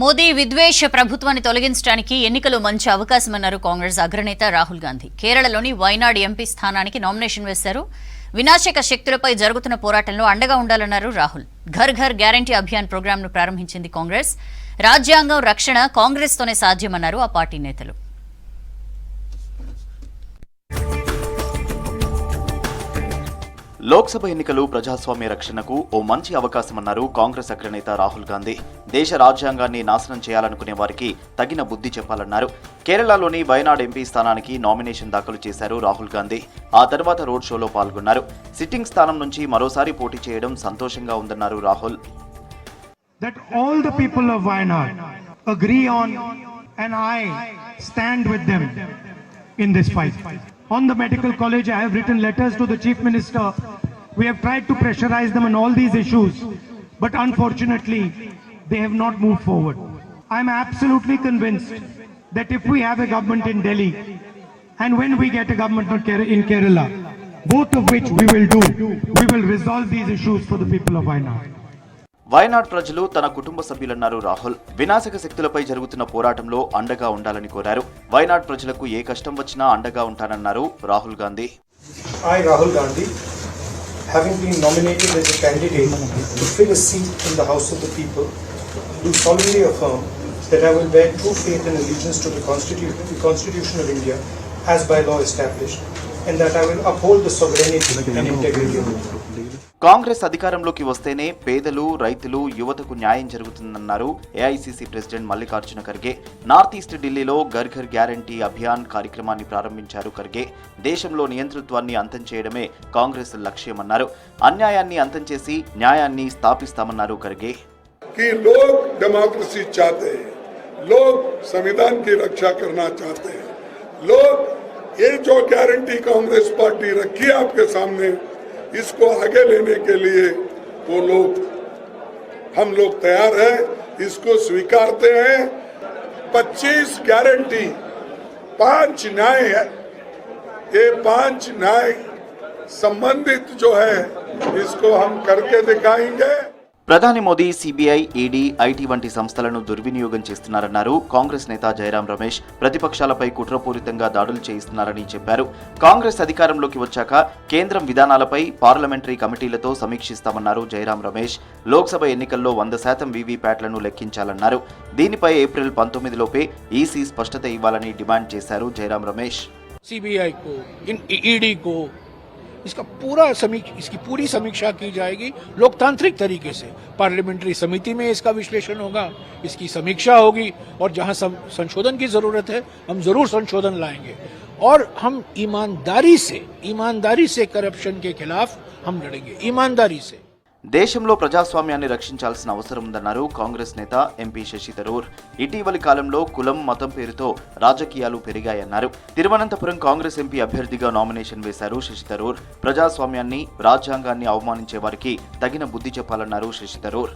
మోదీ విద్వేష ప్రభుత్వాన్ని తొలగించడానికి ఎన్నికలు మంచి అవకాశమన్నారు కాంగ్రెస్ అగ్రనేత రాహుల్ గాంధీ. కేరళలోని వైనాడ్ ఎంపీ స్థానానికి నామినేషన్ వేశారు. వినాశక శక్తులపై జరుగుతున్న పోరాటంలో అండగా ఉండాలన్నారు రాహుల్. ఘర్ ఘర్ గ్యారంటీ అభియాన్ ప్రోగ్రాంను ప్రారంభించింది కాంగ్రెస్. రాజ్యాంగం రక్షణ కాంగ్రెస్తోనే సాధ్యమన్నారు ఆ పార్టీ నేతలు. లోక్సభ ఎన్నికలు ప్రజాస్వామ్య రక్షణకు ఓ మంచి అవకాశమన్నారు కాంగ్రెస్ అగ్రనేత రాహుల్ గాంధీ దేశ రాజ్యాంగాన్ని నాశనం చేయాలనుకునే వారికి తగిన బుద్ధి చెప్పాలన్నారు కేరళలోని వయనాడ్ ఎంపీ స్థానానికి నామినేషన్ దాఖలు చేశారు రాహుల్ గాంధీ ఆ తర్వాత రోడ్ షోలో పాల్గొన్నారు సిట్టింగ్ స్థానం నుంచి మరోసారి పోటీ చేయడం సంతోషంగా ఉందన్నారు Rahul that all the people of Wayanad agree on and I stand with them in this fight. On the medical college, I have written letters to the Chief Minister. We have tried to pressurize them on all these issues, but unfortunately, they have not moved forward. I'm absolutely convinced that if we have a government in Delhi, and when we get a government in Ker- in Kerala, both of which we will do, we will resolve these issues for the people of Wayanad. Wayanad ప్రజలు తన కుటుంబ సభ్యులన్నారు రాహుల్ వినాశక శక్తులపై జరుగుతున్న పోరాటంలో అండగా ఉండాలని కోరారు వయనాడ్ ప్రజలకు ఏ కష్టం వచ్చినా అండగా ఉంటానన్నారు Rahul Gandhi I, Rahul Gandhi, having been nominated as a candidate to fill a seat in the House of the People, do solemnly affirm that I will bear true faith and allegiance to the Constitution, the Constitution of India as by law established, and that I will uphold the sovereignty and integrity of India. Congress అధికారంలోకి వస్తేనే పేదలు రైతులు యువతకు న్యాయం జరుగుతుందన్నారు AICC president Mallikarjun Kharge North East ఢిల్లీలో Ghar Ghar guarantee Abhiyan కార్యక్రమాన్ని ప్రారంభించారు ఖర్గే దేశంలో నియంతృత్వాన్ని అంతం చేయడమే కాంగ్రెస్ లక్ష్యమన్నారు అన్యాయాన్ని అంతం చేసి న్యాయాన్ని స్థాపిస్తామన్నారు ఖర్గే कि लोग डेमोक्रेसी चाहते हैं लोग संविधान की रक्षा करना चाहते हैं लोग ये जो गारंटी कांग्रेस पार्टी रखी है आपके सामने, इसको आगे लेने के लिए वो लोग, हम लोग तैयार हैं, इसको स्वीकारते हैं। 25 गारंटी पाँच न्याय है। ये पाँच न्याय संबंधित जो है, इसको हम करके दिखाएँगे। ప్రధాని మోదీ సిబిఐ ఈడీ ఐటీ వంటి సంస్థలను దుర్వినియోగం చేస్తున్నారన్నారు. కాంగ్రెస్ నేత జయరాం రమేష్ ప్రతిపక్షాలపై కుట్రపూరితంగా దాడులు చేయిస్తున్నారని చెప్పారు. కాంగ్రెస్ అధికారంలోకి వచ్చాక కేంద్రం విధానాలపై పార్లమెంటరీ కమిటీలతో సమీక్షిస్తామన్నారు జయరాం రమేష్. లోక్సభ ఎన్నికల్లో వంద శాతం వీవీప్యాట్లను లెక్కించాలన్నారు. దీనిపై ఏప్రిల్ పంతొమ్మిదిలోపే ఈసీ స్పష్టత ఇవ్వాలని డిమాండ్ చేశారు జయరాం రమేష్. సిబిఐకు ఈడీకు इसका पूरा समीक्षा इसकी पूरी समीक्षा की जाएगी लोकतांत्रिक तरीके से। पार्लियामेंट्री समिति में इसका विश्लेषण होगा, इसकी समीक्षा होगी, और जहाँ संशोधन की ज़रूरत है, हम ज़रूर संशोधन लाएँगे। और हम ईमानदारी से ईमानदारी से करप्शन के खिलाफ हम लड़ेंगे, ईमानदारी से। దేశంలో ప్రజాస్వామ్యాన్ని రక్షించాల్సిన అవసరం ఉందన్నారు కాంగ్రెస్ నేత ఎంపీ శశి థరూర్ ఇటీవలి కాలంలో కులం మతం పేరుతో రాజకీయాలు పెరిగాయన్నారు. తిరువనంతపురం కాంగ్రెస్ ఎంపీ అభ్యర్థిగా నామినేషన్ వేశారు శశి థరూర్ ప్రజాస్వామ్యాన్ని రాజ్యాంగాన్ని అవమానించే వారికి తగిన బుద్ధి చెప్పాలన్నారు శశి థరూర్